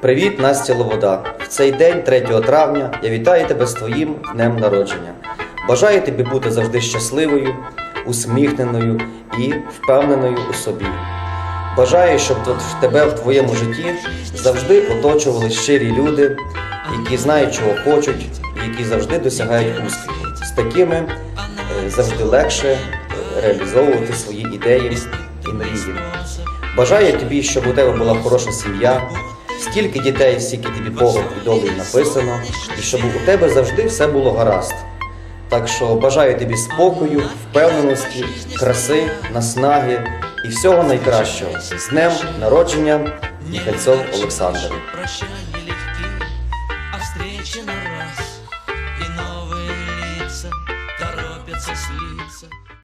Привіт, Настя Ловода. В цей день, 3 травня, я вітаю тебе з твоїм днем народження. Бажаю тобі бути завжди щасливою, усміхненою і впевненою у собі. Бажаю, щоб тебе в твоєму житті завжди оточували щирі люди, які знають, чого хочуть, які завжди досягають успіху. З такими е, завжди легше е, реалізовувати свої ідеї і мрії. Бажаю тобі, щоб у тебе була хороша сім'я, стільки дітей, стільки тобі Богом і долею написано, і щоб у тебе завжди все було гаразд. Так що бажаю тобі спокою, впевненості, краси, наснаги і всього найкращого. З днем народження Михальцов Олександр. Торопятся слиться